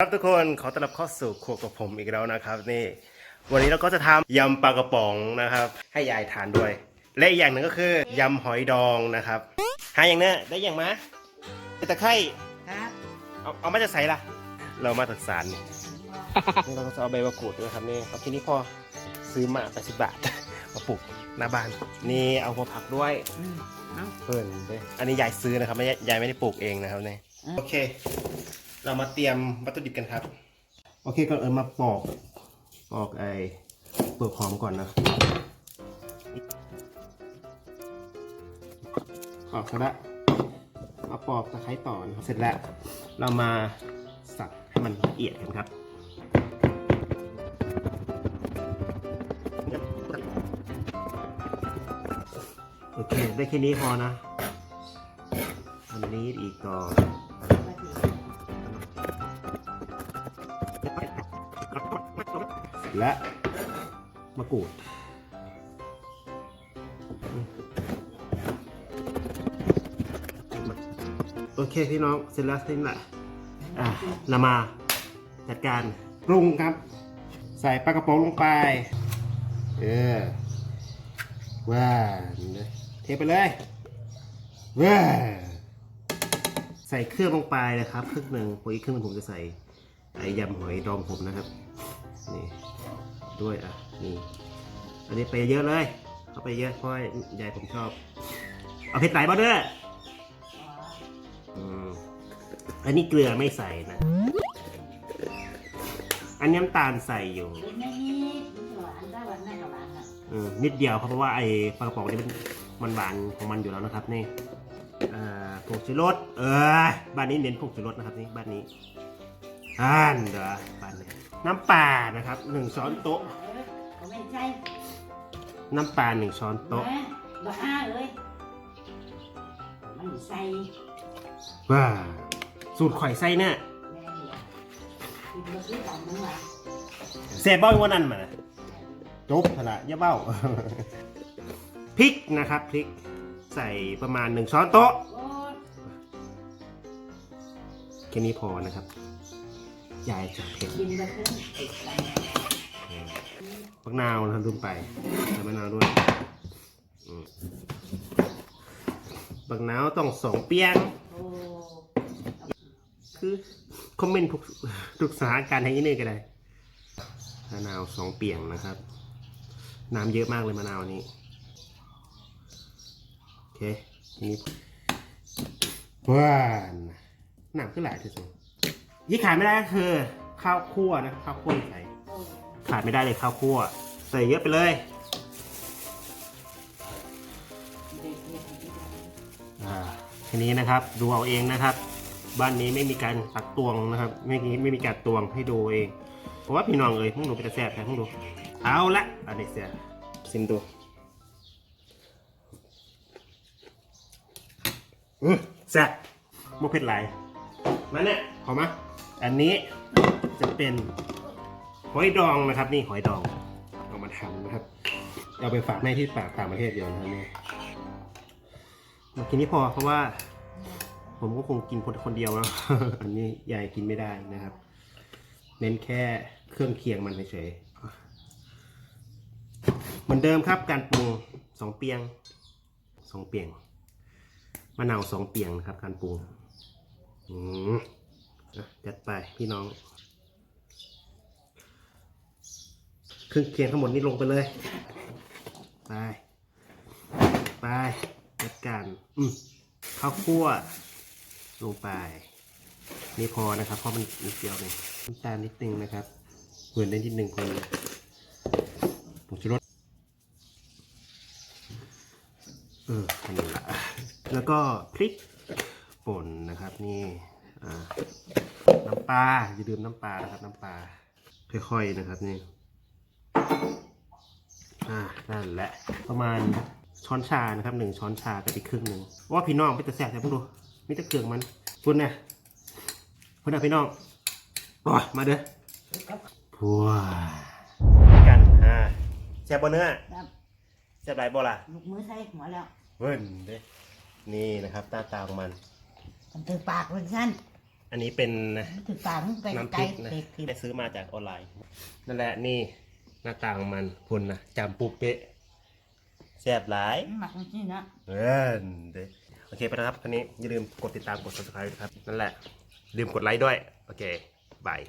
ครับทุกคนขอต้อนรับเข้าสู่ครัวกับผมอีกแล้วนะครับนี่ วันนี้เราก็จะทำยำปลากระป๋องนะครับ ให้ยายทานด้วย และอีกอย่างหนึ่งก็คือยำหอยดองนะครับหาอย่างเนี้ยได้อย่างมะตะไคร้ครับเอาเอามาจะใส่ละเรามาตัดสารนี่นี่เราก็จะเอาใบมะกรูดด้วยครับนี่เอาทีนี้พอซื้อมา80บาทมาปลูกหน้าบ้านนี่เอาหัวผักด้วยอืมเอาเพิ่นเด้ออันนี้ยายซื้อนะครับไม่ใช่ยายไม่ได้ปลูกเองนะครับเนี่ยอืมโอเค เรามาเตรียมวัตถุดิบกันครับ โอเคก่อนเอิญมาปอกปอกไอ้เปลือกหอมก่อนนะปอกเสร็จแล้วมาปอกตะไคร้ต่อนะครับเสร็จแล้ว เรามาสับให้มันละเอียดกันครับโอเค ได้แค่นี้พอนะอันนี้อีกก่อน และมะกรูด โอเคพี่น้องเสร็จแล้วสิ้นละอะเรามาจัดการปรุงครับ ใส่ปลากระป๋องลงไป เออว้าเทไปเลยว้าใส่เครื่องลงไปนะครับ ครึ่งหนึ่งพออีกครึ่งหนึงผมจะใส่ ไอยำหอยดองผมนะครับ นี่ด้วยอะนี่อันนี้ไปเยอะเลยเอาไปเยอะเพราะว่ายายผมชอบ เอาเผ็ดไหลมาด้วยอืมอันนี้เกลือไม่ใส่นะ อันนี้น้ำตาลใส่อยู่นิดเดียวเพราะว่าไอ้ปลากระป๋องนี่มันหวานของมันอยู่แล้วนะครับนี่ผงชูรสเออบ้านนี้เน้นผงชูรสนะครับนี่บ้านนี้ อ่านเด้อบ้านนี้น้ำปลานะครับหนึ่งช้อนโต๊ะเออก็ไม่ใช่น้ำปลาหนึ่งช้อนโต๊ะแม่บ้าเลยมันใส่ว้าสูตรข่อยไส้เนี่ยแม่เดียวกินมาซื้อของมึงว่ะเสียเบ้าวันนั้นมานะจบพละอย่าเบ้า พริกนะครับพริกใส่ประมาณหนึ่งช้อนโต๊ะ โอ้ยแค่นี้พอนะครับ ยายจะเผ็ดกินมาขึ้นติดกันมะนาวนะครับลืมไปใส่มะนาวด้วยบักนาวต้องสองเปียง คือคอมเมนต์ทุกสถานการณ์ให้ยี่นี่ก็ได้มะนาวสองเปียงนะครับ น้ำเยอะมากเลยมะนาวนี้ โอเคนี้ว้านน้ำขึ้นหลายที่สุด ยี่ขาดไม่ได้ก็คือข้าวคั่วนะข้าวคั่วใส่ขาดไม่ได้เลยข้าวคั่ว ใส่เยอะไปเลยอ่าทีนี้นะครับดูเอาเองนะครับ บ้านนี้ไม่มีการตักตวงนะครับ ไม่มีไม่มีการตวงให้ดูเอง เพราะว่าพี่น้องเอ้ยพวกหนูเป็นตาแซ่บแท้พวกหนูเอาละอันนี้เสียซิมดูอือแซ่บโมเผ็ดไหลมาเนี่ยขอมา อันนี้จะเป็นหอยดองนะครับ นี่หอยดองเอามาทำนะครับ เอาไปฝากแม่ที่ฝากต่างประเทศเดียวนะครับนี่มากินนี้พอเพราะว่า ผมก็คงกินคนคนเดียวแล้วอันนี้ยายกินไม่ได้นะครับ เน้นแค่เครื่องเคียงมันเฉยๆเหมือนเดิมครับการปรุงสองเปียงสองเปียงมะนาวสองเปียงนะครับ การปรุงอืม จัดไปพี่น้อง เครื่องเคียงทั้งหมดนี้ลงไปเลย ไป ไปจัดการอืมข้าวคั่วลงไปนี่พอนะครับ เพราะมันนิดเดียวเองน้ำตาลนิดนึงนะครับเปิดได้นิดหนึ่งคนผงชูรสเอออันนี้ละแล้วก็พริกป่นนะครับนี่ อ่าน้ำปลาอย่าลืมน้ำปลานะครับ น้ำปลาค่อยๆนะครับนี่อ่านั่นแหละประมาณช้อนชานะครับหนึ่งช้อนชากับอีกครึ่งหนึ่งว่าพี่น้องไปแต่แสบแต่พวกดูมีแต่เครื่องมันพุ่นนะพุ่นนะพี่น้องปอมาเด้อพัวกันอ่าแซ่บบ่เนื้อครับแซ่บไรบ่ล่ะลูกมือใส่หัวแล้วเว้นเด้นี่นะครับหน้าตาของมัน ทำเธอปากเป็นสั้นอันนี้เป็นถือฝังไปน้ำพไกลริกนะเด็กผิดได้ซื้อมาจากออนไลน์ นั่นแหละนี่หน้าตาของมันพุ่นนะจำปูเป๊ะแซ่บหลาย หมักจริงๆนะเออเด้อโอเคไปนะครับคันนี้อย่าลืมกดติดตามกด subscribe นะครับ นั่นแหละ ลืมกดไลค์ด้วย โอเค บาย